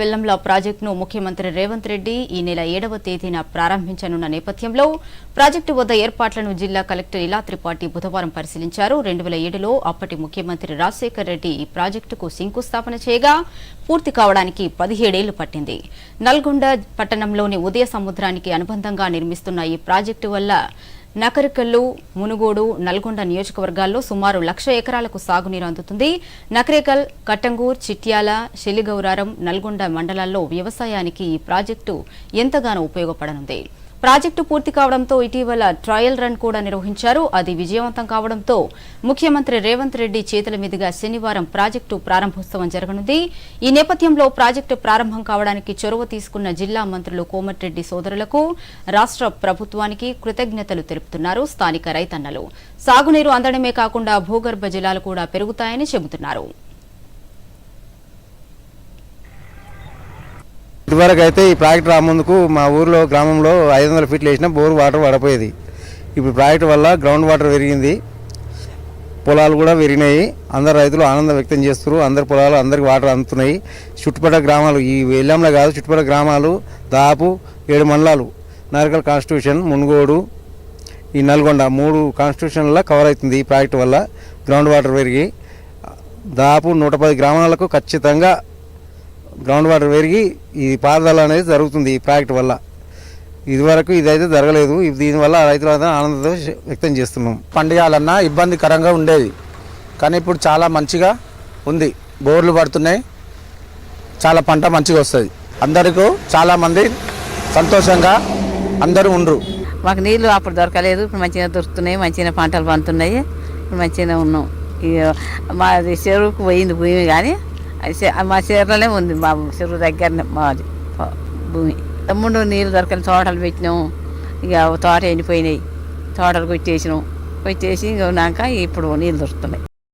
వెల్లంల ప్రాజెక్టును ముఖ్యమంత్రి రేవంత్ రెడ్డి ఈ నెల ఏడవ తేదీన ప్రారంభించనున్న నేపథ్యంలో ప్రాజెక్టు వద్ద ఏర్పాట్లను జిల్లా కలెక్టర్ ఇలా త్రిపాఠి బుధవారం పరిశీలించారు. రెండు వేల ఏడులో అప్పటి ముఖ్యమంత్రి రాజశేఖర్ రెడ్డి ఈ ప్రాజెక్టుకు శంకుస్థాపన చేయగా పూర్తి కావడానికి పదిహేడేళ్ళు పట్టింది. నల్గొండ పట్టణంలోని ఉదయ సముద్రానికి అనుబంధంగా నిర్మిస్తున్న ఈ ప్రాజెక్టు వల్ల నకరికల్లు మునుగోడు నల్గొండ నియోజకవర్గాల్లో సుమారు లక్ష ఎకరాలకు సాగునీరు అందుతుంది. నకరేకల్ కట్టంగూర్ చిట్యాల శెలిగౌరారం నల్గొండ మండలాల్లో వ్యవసాయానికి ఈ ప్రాజెక్టు ఎంతగానో ఉపయోగపడనుంది. ప్రాజెక్టు పూర్తి కావడంతో ఇటీవల ట్రయల్ రన్ కూడా నిర్వహించారు. అది విజయవంతం కావడంతో ముఖ్యమంత్రి రేవంత్ రెడ్డి చేతుల మీదుగా శనివారం ప్రాజెక్టు ప్రారంభోత్సవం జరగనుంది. ఈ నేపథ్యంలో ప్రాజెక్టు ప్రారంభం కావడానికి చొరవ తీసుకున్న జిల్లా మంత్రులు కోమటిరెడ్డి సోదరులకు రాష్ట్ర ప్రభుత్వానికి కృతజ్ఞతలు తెలుపుతున్నారు స్థానిక రైతన్నలు. సాగునీరు అందడమే కాకుండా భూగర్భ జలాలు కూడా పెరుగుతాయని చెబుతున్నారు. ఇదివరకు అయితే ఈ ప్రాజెక్ట్ రాముందుకు మా ఊర్లో గ్రామంలో ఐదు వందల ఫీట్లు వేసిన బోర్ వాటర్ పడపోయేది. ఇప్పుడు ప్రాజెక్ట్ వల్ల గ్రౌండ్ వాటర్ పెరిగింది పొలాలు కూడా పెరిగినాయి అందరు రైతులు ఆనందం వ్యక్తం చేస్తారు అందరి పొలాలు అందరికి వాటర్ అందుతున్నాయి. చుట్టుపక్కల గ్రామాలు ఈ వెల్లంలో కాదు చుట్టుపక్కల గ్రామాలు దాదాపు ఏడు మండలాలు. నారకల్ కాన్స్టిట్యూషన్ మునుగోడు ఈ నల్గొండ మూడు కాన్స్టిట్యూషన్ల కవర్ అవుతుంది ఈ ప్రాజెక్ట్ వల్ల. గ్రౌండ్ వాటర్ పెరిగి దాదాపు నూట పది గ్రామాలకు ఖచ్చితంగా గ్రౌండ్ వాటర్ పెరిగి ఈ పారుదల అనేది జరుగుతుంది ఈ ప్రాజెక్ట్ వల్ల. ఇదివరకు ఇదైతే జరగలేదు. ఇది దీనివల్ల రైతులందరూ ఆనందంతో వ్యక్తం చేస్తున్నాం. పండియాలన్నా ఇబ్బందికరంగా ఉండేది కానీ ఇప్పుడు చాలా మంచిగా ఉంది. బోర్లు పడుతున్నాయి. చాలా పంట మంచిగా వస్తుంది. అందరికీ చాలామంది సంతోషంగా అందరూ ఉండ్రు. మాకు నీళ్ళు అప్పుడు దొరకలేదు. ఇప్పుడు మంచిగా దొరుకుతున్నాయి. మంచిగా పంటలు పండుతున్నాయి. ఇప్పుడు మంచిగానే ఉన్నాం. ఇక మాది చెరువుకు పోయింది భూమి కానీ అది మా చీరలోనే ఉంది మా చెరువు దగ్గరనే మాది. భూమి. తమ్ముడు నీళ్ళు దొరకని తోటలు పెట్టినాం. ఇక తోట ఎండిపోయినాయి. తోటలు కొట్టేసినాం. కొట్టేసి ఇంకా ఇప్పుడు నీళ్ళు దొరుకుతున్నాయి.